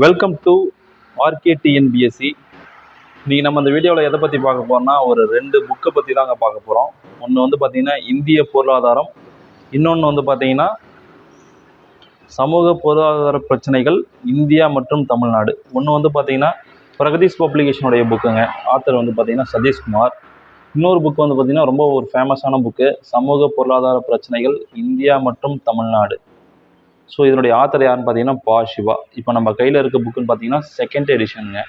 Welcome to RK TNPSC இன்றைக்கி நம்ம இந்த வீடியோவில் எதை பற்றி பார்க்க போகிறோம்னா ஒரு ரெண்டு புக்கை பற்றி தாங்க பார்க்க போகிறோம் ஒன்று வந்து பார்த்திங்கன்னா இந்திய பொருளாதாரம். இன்னொன்று வந்து பார்த்திங்கன்னா சமூக பொருளாதார பிரச்சனைகள் இந்தியா மற்றும் தமிழ்நாடு. ஒன்று வந்து பார்த்திங்கன்னா பிரகதீஷ் பப்ளிகேஷனுடைய புக்குங்க ஆத்தர் வந்து பார்த்திங்கன்னா சதீஷ்குமார். இன்னொரு புக் வந்து பார்த்திங்கன்னா ரொம்ப ஒரு ஃபேமஸான புக்கு சமூக பொருளாதார பிரச்சனைகள் இந்தியா மற்றும் தமிழ்நாடு. ஸோ இதனுடைய ஆத்தர் யாருன்னு பார்த்தீங்கன்னா பா சிவா. இப்போ நம்ம கையில் இருக்க புக்குன்னு பார்த்தீங்கன்னா செகண்ட் எடிஷனுங்க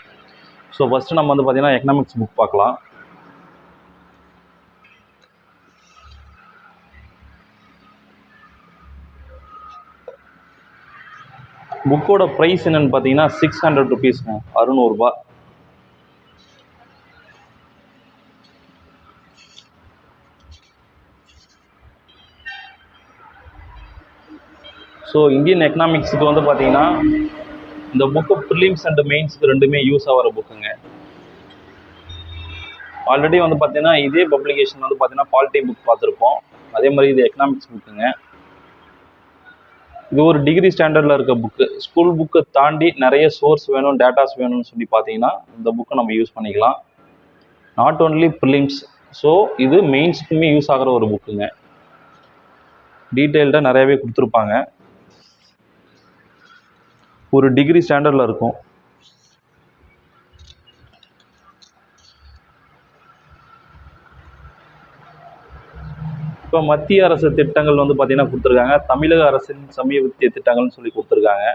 ஸோ ஃபஸ்ட்டு நம்ம வந்து பார்த்தீங்கன்னா எக்கனாமிக்ஸ் புக் பார்க்கலாம். புக்கோட ப்ரைஸ் என்னென்னு பார்த்தீங்கன்னா சிக்ஸ் ஹண்ட்ரட் ருபீஸ்ங்க அறுநூறுபா. ஸோ இந்தியன் எக்கனாமிக்ஸுக்கு வந்து பார்த்தீங்கன்னா இந்த புக்கு ப்ரிலிம்ஸ் அண்ட் மெயின்ஸுக்கு ரெண்டுமே யூஸ் ஆகிற புக்குங்க ஆல்ரெடி வந்து பார்த்தீங்கன்னா இதே பப்ளிகேஷன் வந்து பார்த்தீங்கன்னா பாலிட்டி புக் பார்த்துருப்போம். அதே மாதிரி இது எக்கனாமிக்ஸ் புக்குங்க இது ஒரு டிகிரி ஸ்டாண்டர்டில் இருக்க புக்கு ஸ்கூல் புக்கை தாண்டி நிறைய சோர்ஸ் வேணும் டேட்டாஸ் வேணும்னு சொல்லி பார்த்தீங்கன்னா இந்த புக்கை நம்ம யூஸ் பண்ணிக்கலாம். நாட் ஓன்லி ப்ரிலிம்ஸ் ஸோ இது மெயின்ஸுக்குமே யூஸ் ஆகிற ஒரு புக்குங்க டீட்டெயில்டாக நிறையவே கொடுத்துருப்பாங்க. ஒரு டிகிரி ஸ்டாண்டர்டில் இருக்கும். இப்போ மத்திய அரசு திட்டங்கள் வந்து பார்த்திங்கன்னா கொடுத்துருக்காங்க. தமிழக அரசின் சமீபத்திய திட்டங்கள்னு சொல்லி கொடுத்துருக்காங்க.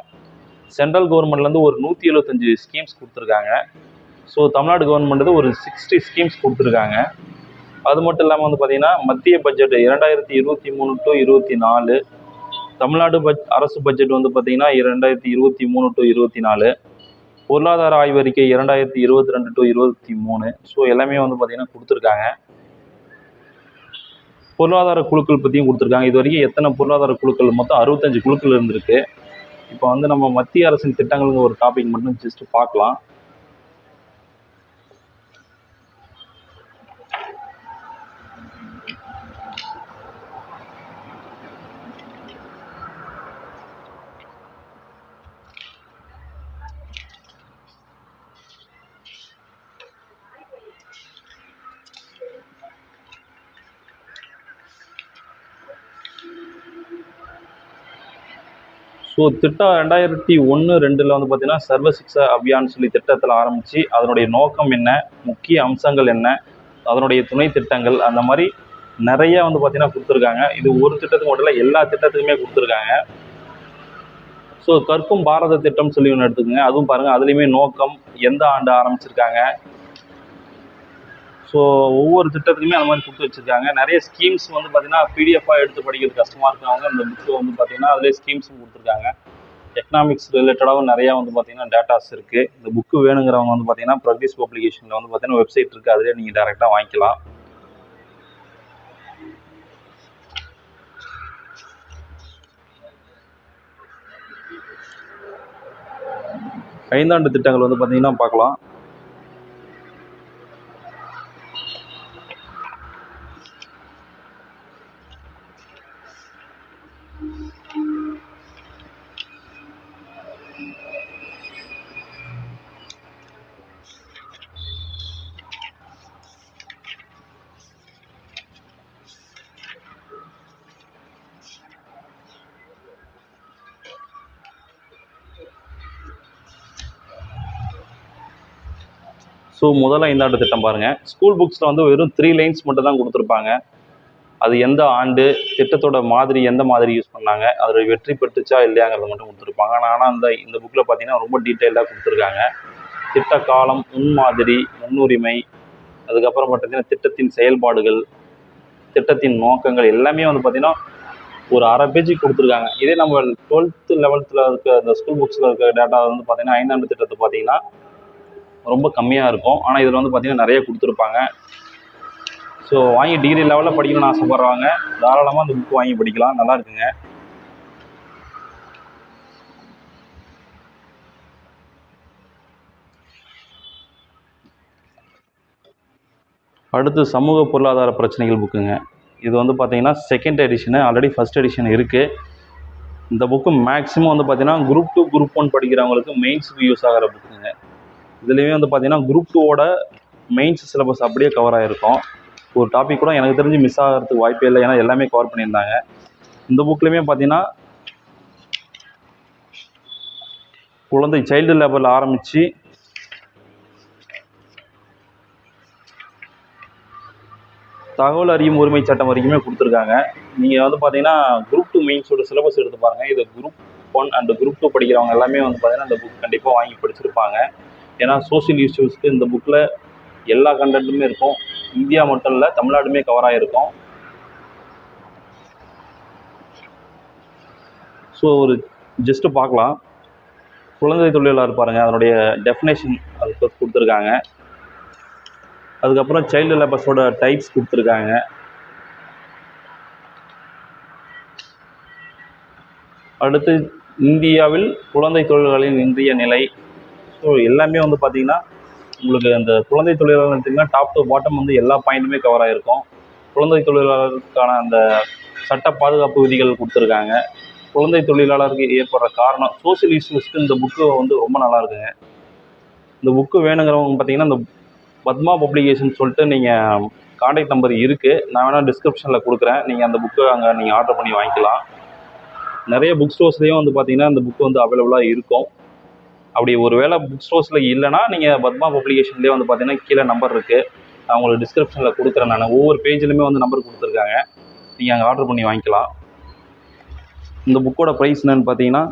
சென்ட்ரல் கவர்மெண்ட்லேருந்து ஒரு நூற்றி எழுபத்தஞ்சு ஸ்கீம்ஸ் கொடுத்துருக்காங்க. ஸோ தமிழ்நாடு கவர்மெண்ட் ஒரு சிக்ஸ்டி ஸ்கீம்ஸ் கொடுத்துருக்காங்க. அது மட்டும் இல்லாமல் வந்து பார்த்திங்கன்னா மத்திய பட்ஜெட் இரண்டாயிரத்தி இருபத்தி மூணு டு இருபத்தி நாலு தமிழ்நாடு பட் அரசு பட்ஜெட் வந்து பார்த்தீங்கன்னா இரண்டாயிரத்தி இருபத்தி மூணு டு இருபத்தி நாலு. பொருளாதார ஆய்வறிக்கை இரண்டாயிரத்தி இருபத்தி ரெண்டு டு இருபத்தி மூணு. ஸோ எல்லாமே வந்து பார்த்தீங்கன்னா கொடுத்துருக்காங்க. பொருளாதார குழுக்கள் பற்றியும் கொடுத்துருக்காங்க. இது வரைக்கும் எத்தனை பொருளாதார குழுக்கள்? மொத்தம் அறுபத்தஞ்சு குழுக்கள் இருந்திருக்கு. இப்போ வந்து நம்ம மத்திய அரசின் திட்டங்கள்னு ஒரு டாபிக் மட்டும் ஜஸ்ட் பார்க்கலாம். ஸோ திட்டம் ரெண்டாயிரத்தி ஒன்று ரெண்டில் வந்து பார்த்தீங்கன்னா சர்வ சிக்ஷா அபியான் சொல்லி திட்டத்தில் ஆரம்பித்து அதனுடைய நோக்கம் என்ன முக்கிய அம்சங்கள் என்ன அதனுடைய துணை திட்டங்கள் அந்த மாதிரி நிறைய வந்து பார்த்தீங்கன்னா கொடுத்துருக்காங்க. இது ஒரு திட்டத்துக்கு மட்டும் இல்லை எல்லா திட்டத்துக்குமே கொடுத்துருக்காங்க. ஸோ கற்கும் பாரத திட்டம் சொல்லி ஒன்று எடுத்துக்கோங்க. அதுவும் பாருங்கள் அதுலேயுமே நோக்கம் எந்த ஆண்டு ஆரம்பிச்சிருக்காங்க ஸோ ஒவ்வொரு திட்டத்துலையுமே அந்த மாதிரி கொடுத்து வச்சுருக்காங்க. நிறைய ஸ்கீம்ஸ் வந்து பார்த்தீங்கன்னா பிடிஎஃபாக எடுத்து படிக்கிறது கஷ்டமாக இருக்கிறவங்க இந்த புக்கு வந்து பார்த்தீங்கன்னா அதிலே ஸ்கீம்ஸும் கொடுத்துருக்காங்க. எக்கனாமிக்ஸ் ரிலேட்டடாகவும் நிறையா வந்து பார்த்தீங்கன்னா டேட்டாஸ் இருக்குது இந்த புக்கு வேணுங்கிறவங்க வந்து பார்த்தீங்கன்னா ப்ரக்டிஸ் பப்ளிகேஷனில் வந்து பார்த்தீங்கன்னா வெப்சைட் இருக்குது அதிலே நீங்கள் டேரெக்டாக வாங்கிக்கலாம். ஐந்தாண்டு திட்டங்கள் வந்து பார்த்தீங்கன்னா பார்க்கலாம். ஸோ முதல் ஐந்தாண்டு திட்டம் பாருங்கள் ஸ்கூல் புக்ஸில் வந்து வெறும் த்ரீ லைன்ஸ் மட்டும் தான் கொடுத்துருப்பாங்க. அது எந்த ஆண்டு திட்டத்தோட மாதிரி எந்த மாதிரி யூஸ் பண்ணாங்க அதில் வெற்றி பெற்றுச்சா இல்லையாங்கிறத மட்டும் கொடுத்துருப்பாங்க. ஆனால் அந்த இந்த புக்கில் பார்த்தீங்கன்னா ரொம்ப டீட்டெயிலாக கொடுத்துருக்காங்க. திட்ட காலம் முன்மாதிரி முன்னுரிமை அதுக்கப்புறம் பார்த்தீங்கன்னா திட்டத்தின் செயல்பாடுகள் திட்டத்தின் நோக்கங்கள் எல்லாமே வந்து பார்த்திங்கன்னா ஒரு அரை பேஜ் கொடுத்துருக்காங்க. இதே நம்ம டுவெல்த்து லெவல்த்தில் இருக்க அந்த ஸ்கூல் புக்ஸில் இருக்க டேட்டா வந்து பார்த்திங்கன்னா ஐந்தாண்டு திட்டத்தை பார்த்தீங்கன்னா ரொம்ப கம்மியாக இருக்கும். ஆனால் இதில் வந்து பார்த்திங்கன்னா நிறைய கொடுத்துருப்பாங்க. ஸோ வாங்கி டிகிரி லெவலில் படிக்கணும்னு ஆசைப்பட்றவங்க தாராளமாக அந்த புக் வாங்கி படிக்கலாம். நல்லா இருக்குங்க. அடுத்து சமூக பொருளாதார பிரச்சனைகள் புக்குங்க இது வந்து பார்த்தீங்கன்னா second edition already first edition இருக்குது இந்த புக்கு மேக்ஸிமம் வந்து பார்த்தீங்கன்னா குரூப் டூ குரூப் ஒன் படிக்கிறவங்களுக்கு மெயின்ஸுக்கு யூஸ் ஆகிற புக்கு இதுலேயுமே வந்து பார்த்தீங்கன்னா குரூப் டூவோட மெயின்ஸ் சிலபஸ் அப்படியே கவர் ஆகிருக்கும் ஒரு டாபிக் கூட எனக்கு தெரிஞ்சு மிஸ் ஆகிறதுக்கு வாய்ப்பே இல்லை. ஏன்னா எல்லாமே கவர் பண்ணியிருந்தாங்க. இந்த புக்லேயுமே பார்த்தீங்கன்னா குழந்தை சைல்டு லேபரில் ஆரம்பித்து தகவல் அறியும் உரிமை சட்டம் வரைக்குமே கொடுத்துருக்காங்க. நீங்கள் வந்து பார்த்தீங்கன்னா குரூப் டூ மெயின்ஸோட சிலபஸ் எடுத்து பாருங்கள் இது group one and group two படிக்கிறவங்க எல்லாமே வந்து பார்த்தீங்கன்னா இந்த புக் கண்டிப்பாக வாங்கி படிச்சிருப்பாங்க. ஏன்னா சோஷியல் இஷ்யூஸ்க்கு இந்த புக்கில் எல்லா கண்டென்ட்டுமே இருக்கும். இந்தியா மட்டும் இல்லை தமிழ்நாடுமே கவர் ஆகிருக்கும் ஸோ ஒரு ஜஸ்ட்டு பார்க்கலாம். குழந்தை தொழிலாளர் பாருங்கள் அதனுடைய டெஃபினேஷன் அது கொடுத்துருக்காங்க. அதுக்கப்புறம் சைல்டு லேபர்ஸோட டைப்ஸ் கொடுத்துருக்காங்க. அடுத்து இந்தியாவில் குழந்தை தொழில்களின் இன்றைய நிலை ஸோ எல்லாமே வந்து பார்த்தீங்கன்னா உங்களுக்கு அந்த குழந்தை தொழிலாளர் எடுத்திங்கன்னா டாப் டு பாட்டம் வந்து எல்லா பாயிண்ட்டுமே கவர் ஆகிருக்கும் குழந்தை தொழிலாளருக்கான அந்த சட்ட பாதுகாப்பு விதிகள் கொடுத்துருக்காங்க. குழந்தை தொழிலாளருக்கு ஏற்படுற காரணம் சோசியல் இஷ்யூஸ்க்கு இந்த புக்கு வந்து ரொம்ப நல்லா இருக்குங்க. இந்த புக்கு வேணுங்கிறவங்க பார்த்தீங்கன்னா இந்த பத்மா பப்ளிகேஷன் சொல்லிட்டு நீங்கள் காண்டாக்ட் நம்பர் இருக்குது நான் வேணால் டிஸ்கிரிப்ஷனில் கொடுக்குறேன். நீங்கள் அந்த புக்கை அங்கே நீங்கள் ஆர்டர் பண்ணி வாங்கிக்கலாம். நிறைய புக் ஸ்டோர்ஸ்லேயும் வந்து பார்த்தீங்கன்னா இந்த புக்கு வந்து அவைலபிளாக இருக்கும். அப்படி ஒரு வேளை புக் ஸ்டோர்ஸில் இல்லைனா நீங்கள் பத்மா பப்ளிகேஷன்லேயே வந்து பார்த்தீங்கன்னா கீழே நம்பர் இருக்குது நான் உங்களுக்கு டிஸ்கிரிப்ஷனில் கொடுக்குறேன் நான். ஒவ்வொரு பேஜ்லையுமே வந்து நம்பர் கொடுத்துருக்காங்க. நீங்கள் அங்கே ஆர்டர் பண்ணி வாங்கிக்கலாம். இந்த புக்கோட ப்ரைஸ் என்னென்னு பார்த்தீங்கன்னா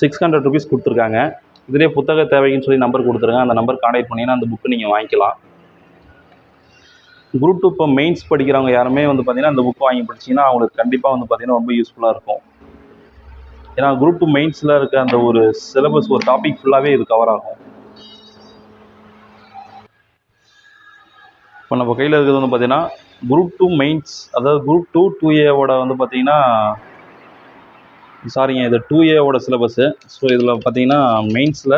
சிக்ஸ் ஹண்ட்ரட் ருபீஸ் கொடுத்துருக்காங்க. இதிலே புத்தக தேவைன்னு சொல்லி நம்பர் கொடுத்துருங்க அந்த நம்பர் கான்டாக்ட் பண்ணிங்கன்னா அந்த புக்கு நீங்கள் வாங்கிக்கலாம். குரூப் டூ இப்போ மெயின்ஸ் படிக்கிறவங்க யாருமே வந்து பார்த்தீங்கன்னா அந்த புக் வாங்கி படிச்சிங்கன்னா அவங்களுக்கு கண்டிப்பாக வந்து பார்த்தீங்கன்னா ரொம்ப யூஸ்ஃபுல்லாக இருக்கும். ஏன்னா குரூப் டூ மெயின்ஸில் இருக்க அந்த ஒரு சிலபஸ் ஒரு டாபிக் ஃபுல்லாகவே இது கவர் ஆகும். இப்போ நம்ம கையில் இருக்கிறது வந்து பார்த்தீங்கன்னா குரூப் டூ மெயின்ஸ் அதாவது குரூப் டூ டூ ஏவோட வந்து பார்த்தீங்கன்னா சாரிங்க இது டூ ஏவோட சிலபஸ்ஸு ஸோ இதில் பார்த்தீங்கன்னா மெயின்ஸில்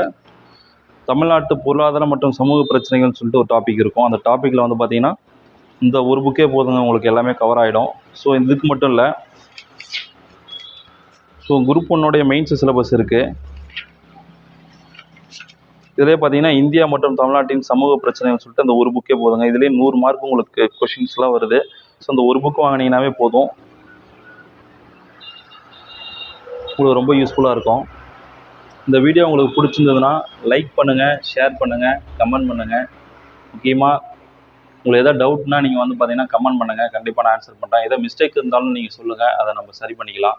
தமிழ்நாட்டு பொருளாதாரம் மற்றும் சமூக பிரச்சனைகள்னு சொல்லிட்டு ஒரு டாபிக் இருக்கும். அந்த டாப்பிக்கில் வந்து பார்த்தீங்கன்னா இந்த ஒரு புக்கே போதுங்க உங்களுக்கு எல்லாமே கவர் ஆகிடும் ஸோ இதுக்கு மட்டும் இல்லை ஸோ குரூப் ஒன்னுடைய மெயின்ஸ் சிலபஸ் இருக்குது இதிலே பார்த்தீங்கன்னா இந்தியா மற்றும் தமிழ்நாட்டின் சமூக பிரச்சனைன்னு சொல்லிட்டு அந்த ஒரு புக்கே போதுங்க. இதுலேயே நூறு மார்க் உங்களுக்கு கொஷின்ஸ்லாம் வருது. ஸோ அந்த ஒரு புக் வாங்கினீங்கன்னாவே போதும். உங்களுக்கு ரொம்ப யூஸ்ஃபுல்லாக இருக்கும். இந்த வீடியோ உங்களுக்கு பிடிச்சிருந்ததுன்னா லைக் பண்ணுங்கள் ஷேர் பண்ணுங்கள் கமெண்ட் பண்ணுங்கள் முக்கியமாக உங்களுக்கு எதாவது டவுட்னா நீங்கள் வந்து பார்த்தீங்கன்னா கமெண்ட் பண்ணுங்கள் கண்டிப்பாக நான் ஆன்சர் பண்ணுறேன் எதாவது மிஸ்டேக் இருந்தாலும் நீங்கள் சொல்லுங்கள் அதை நம்ம சரி பண்ணிக்கலாம்.